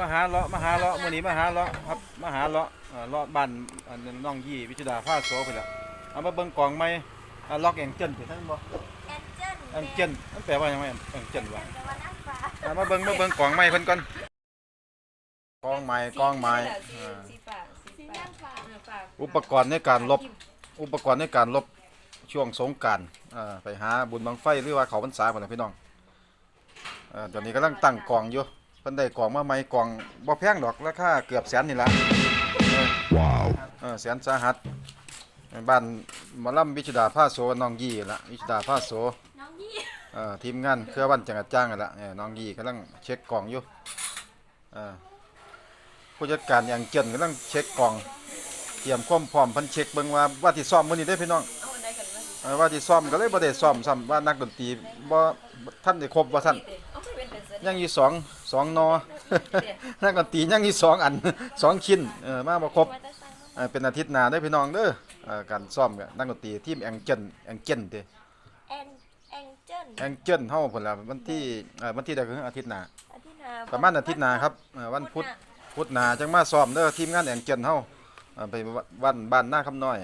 มาหาเลาะมาหาเลาะมื้อนี้มาหาเลาะครับมาหาเลาะเอ่อเลาะบ้านอันนั้นน้องยี่วิชุดาผ้าโสไปละเอามาเบิ่งกล่องใหม่อ่าล็อกแองเจิลสิท่านบ่แอนเจิลแองเจิลมันแปลว่าหยังไงแองเจิลวะแต่ว่าน้ำฟ้าอ่ามาเบิ่งมาเบิ่งกล่องใหม่เพิ่นก่อนกล่องใหม่กล่องใหม่สีอ่าสีฟ้าสีสีฟ้าน้ำฟ้าเออฟ้าอุปกรณ์ในการลบ อุปกรณ์ในการลบช่วงสงกรารอ่าไปหาบุญบังไฟหรือว่าเขาพรรษาพุ่นน่ะพี่น้องเอ่อตอนนี้กำลังตั้งกล่องอยู่เพิ่นได้กล่องมาใหม่กล่องบ่แพงดอกราคาเกือบแสนนี่ล่ะเออแสนสาหัสบ้านหมอลำวิชุดาผ้าโสน้องยี่ละวิชุดาผ้าโสน้องยี่เอ่อทีมงานเครือวันจังหวัดจ้างกันละเนี่ยน้องยี่กำลังเช็คกล่องอยู่เอ่อผู้จัดการอย่างเจนกำลังเช็คกล่องเตรียมความพร้อมเพันเช็คเบิ่งว่าว่าที่ซ้อมมื้อนี้ได้อพี่น้องเอาอันใดกันวะเอ่อว่าที่ซ้อมก็เลยบ่ได้ซ้อมซ้ำว่านักดนตรีบ่ท่านได้ครบว่าท่าน เอาไปเป็นแต่เสร็จยังอยู่สองสองนอนักดนตรียังอยู่สองอันสองชิ้นเออมาบ่ครบว่าจะสั่งเอ่อเป็นอาทิตย์หน้าได้อพี่น้องเด้อเอ่อการซ้อมกับนักดนตรีทีมแองเจิลแองเจิลเด้แอนแองเจิลแองเจิลเฮาพุ่นล่ะวันที่เอ่อวันที่ใดคืออาทิตย์หน้าอาทิตย์หน้าประมาณอาทิตย์หน้าครับเอ่อวันพุธพุธหน้าจังมาซ้อมเด้อทีมงานแองเจิลเฮาเอ่อไปวันบ้านหน้าคำน้อย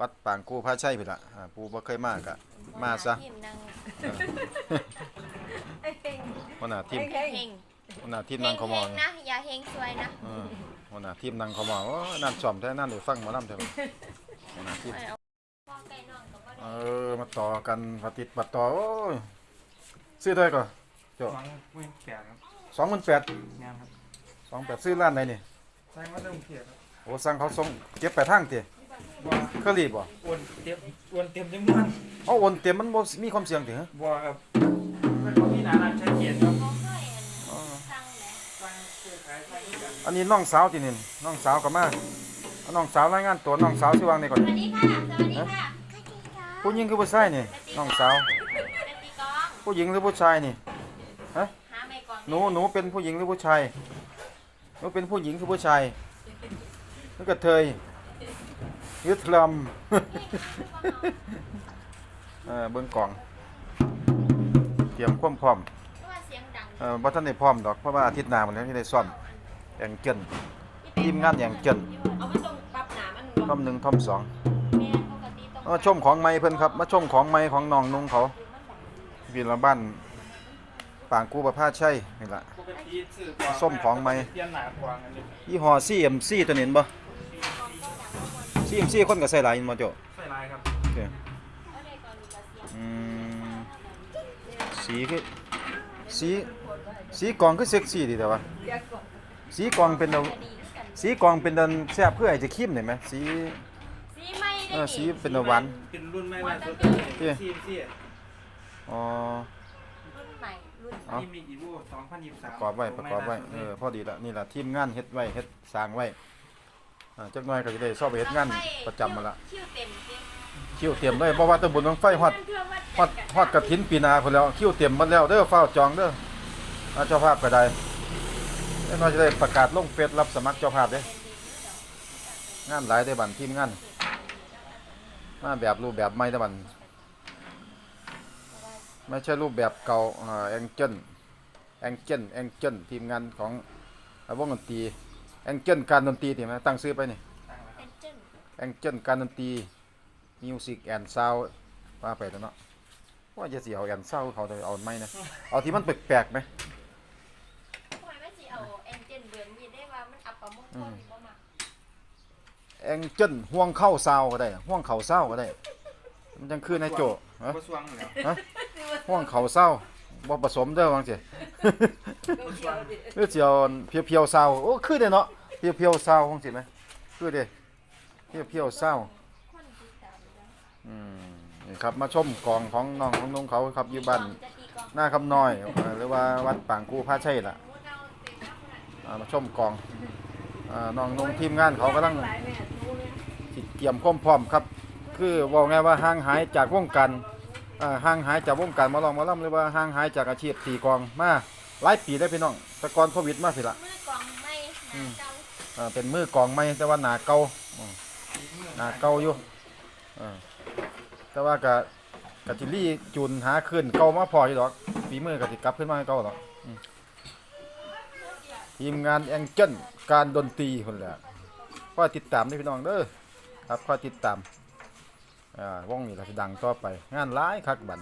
วัดปางกูพระชัยพุ่นล่ะอ่าผู้บ่เคยมาก็มาซะ หัวหน้าทีมเฮงเฮงหัวหน้าทีมเฮนั่งงเขาเฮมองงนะ อย่าเฮงซวยนะเออหัวหน้าทีมนั่งเขามองโอ้ยนั่นซ้อมแท้นั่นได้ฟังหมอลำแท้บ่หัวหน้าทีมเอาพ่อไก่น้องก็บ่เอได้อ มาต่อกันปฏิดปัดต่อโอ้ยซื้อได้ก่อนสองหมื่นแปดครับสองพันแปดงานครับสองแปดซื้อร้านไหนนี่ ใช้มาเริ่มเทียบครับโอ้สั่งเขาส่งเก็บไปทางเตี๋ยบัวเคอรี่บ่อวนเต็มอวนเต็มจำนวนเอาโอนเต็มมันบ่มีความเสี่ยงถึงฮะบัวครับ นอันนี้น้องสาวที่นี่น้องสาวก็มาเอาน้องสาวรายงานตัวน้องสาวชื่อว่าไงก่อนสวัสดีค่ะ สวัสดีค่ะผู้หญิงคือผู้ชายนี่น้องสาวเป็นตีกลองผู้หญิงหรือผู้ชายนี่ หาไม้กลองหนูหนูเป็นผู้หญิงหรือผู้ชาย หนูเป็นผู้หญิงคือผู้ชายนึกกระเทยหรือทรัม เออเบิ่งกล่อง เตรียมความพร้อมเพราะว่าเสียงดัง เออบ่ทันได้พร้อมดอกเพราะว่าอาทิตย์หน้ามันจะได้ซ่อม แองเจินทีมงานอย่างเจินเอามันตรงปรับหนามันบ่ท่อมหนึ่งท่อมสองแม่ปกติต้องมาชมของไม้เพิ่นครับมาชมของไม้ของน้องนุ่งเขาพี่ละบ้านปางกูประพาชัยนี่ละ ปกติซื้อกวางส้มของใหม่เทียนหนากวางอันนี้ยี่ห้อ CMC ตัวนี้เห็นบ่ CMC คนก็ใส่หลายอยู่บ่โจใส่ลายครับโอเคอืมสีคือสีสีกล่องคือเซ็กซี่ดีแต่ว่า เรียกก่อน สีกล่องเป็นเอาจะดีด้วยกันสีกล่องเป็นดันแซ่บเพื่อไอ้จะคิมได้ไหมสีสีไม่เอได้อสีเป็นเอาหวานเป็นรุ่นใหม่ล่าสุดเอ๊ะซีมซีอ๋อ รุ่นใหม่รุ่นเอ้านี่มีอีโวสองพันยี่สิบสามประกอบไว้ประกอบไว้เออพอดีละนี่ละทีมงานเฮ็ดไว้เฮ็ดสร้างไว้อ่าจักหน่อยก็จะได้สอบไปเฮ็ดงานประจำมาละคิวเต็มจริงคิวเตรียมเลยเพราะว่าแตะบุญบังไฟฮอด เพื่อว่าฮอดฮอดกฐินปีหนาพุ่นแล้วคิวเตรียมหมดแล้วเด้อเฝ้าจองเด้ออ่าเจ้าภาพก็ได้ แล้วเราจะได้ประกาศลงเฟซรับสมัครเจ้าภาพเด้งานหลายได้บัดทีมงานมาแบบรูปแบบใหม่เด้บัดไม่ใช่รูปแบบเก่าแองเจิลแองเจิลแองเจิลทีมงานของอ่าวงดนตรีแองเจิลการดนตรีที่มตั้งชื่อไปนี่แองเจิลการดนตรีมิวสิกแอนด์ซาวว่าไปแล้วเนาะว่าจะเสิเอาแอนซาวเขาจะเอาไม่นะเอาที่มันแปลกๆไหม แองเจิลห่วงเข้าซาวก็ได้ห่วงเข่าเศร้าก็ได้ มันจังคือในโจฮะก็สวงแล้วห่วงเข่าเศร้าบ่ผสมเด้อว่าจังซี่ก็เขียวดิหรือสิเอาเพียวๆซาวโอ้คือเด้เนาะเพียวๆซาวจังซี่ไหมคือเด้เพียวๆซาวคนติดตามอยู่แล้วอืมนี่ครับมาชมกองของน้องของนุ่งเขาครับอยู่บ้านจะตีกลองหน้าคำน้อยเอ่อหรือว่าวัดปางกูพระชัยล่ะมูเนาเต็มแล้วขนาดอ่ามาชมกองอ่า น้องนุ่งทีมงานเขากำลังหลายแม่รู้เลยสิเตรียมความพร้อมครับ คือบอกไงว่าห่างหายจากวงการอ่าห่างหายจากวงการหมาลองหมาล่ำหรือว่าห่างหายจากอาชีพตีกลองมาหลายปีได้วพี่น้องแต่ก่อนโควิดมาสิละมือกลองไม่หนาเจ้าอ่าเป็นมือกลองไม่แต่ว่าหนาเก่าอืมหนาเก่าอยู่อ่าแต่ว่าก็กะทิลี่จูนหาขึ้นเก่ามาพออยู่ดอกฝีมือกะทิกลับขึ้นมาให้เก่าดอกอืม ทีมงานแองเจิลการดนตรีคนแหละก็ติดตามด้พี่น้องเด้อครับก็ติดตามอ่าวงนี้ก็จะดังต่อไป งานร้ายคักบัดน